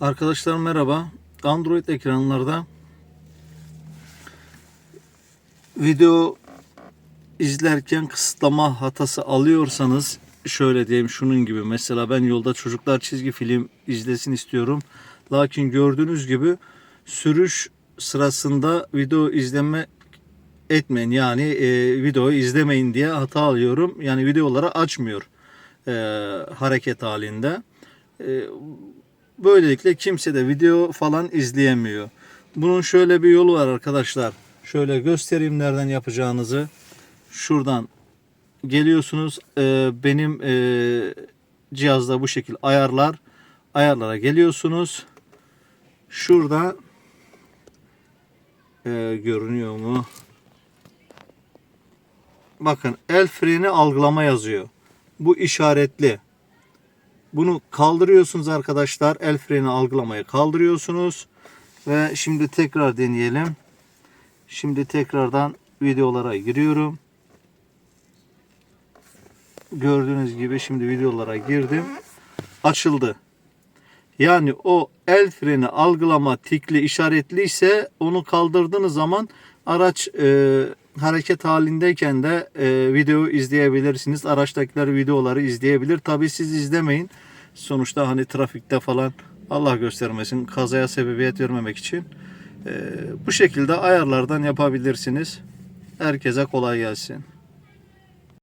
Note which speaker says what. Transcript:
Speaker 1: Arkadaşlar merhaba. Android ekranlarda video izlerken kısıtlama hatası alıyorsanız şöyle diyeyim şunun gibi mesela ben yolda çocuklar çizgi film izlesin istiyorum. Lakin gördüğünüz gibi sürüş sırasında video izleme etmeyin yani e, videoyu izlemeyin diye hata alıyorum. Yani videoları açmıyor e, hareket halinde. E, Böylelikle kimse de video falan izleyemiyor. Bunun şöyle bir yolu var arkadaşlar. Şöyle göstereyim nereden yapacağınızı. Şuradan geliyorsunuz. Ee, benim e, cihazda bu şekil ayarlar. Ayarlara geliyorsunuz. Şurada e, görünüyor mu? Bakın el freni algılama yazıyor. Bu işaretli. Bunu kaldırıyorsunuz arkadaşlar. El freni algılamayı kaldırıyorsunuz. Ve şimdi tekrar deneyelim. Şimdi tekrardan videolara giriyorum. Gördüğünüz gibi şimdi videolara girdim. Açıldı. Yani o el freni algılama tikli işaretliyse onu kaldırdığınız zaman araç e, hareket halindeyken de e, video izleyebilirsiniz. Araçtakiler videoları izleyebilir. Tabi siz izlemeyin. Sonuçta hani trafikte falan Allah göstermesin kazaya sebebiyet vermemek için e, bu şekilde ayarlardan yapabilirsiniz. Herkese kolay gelsin.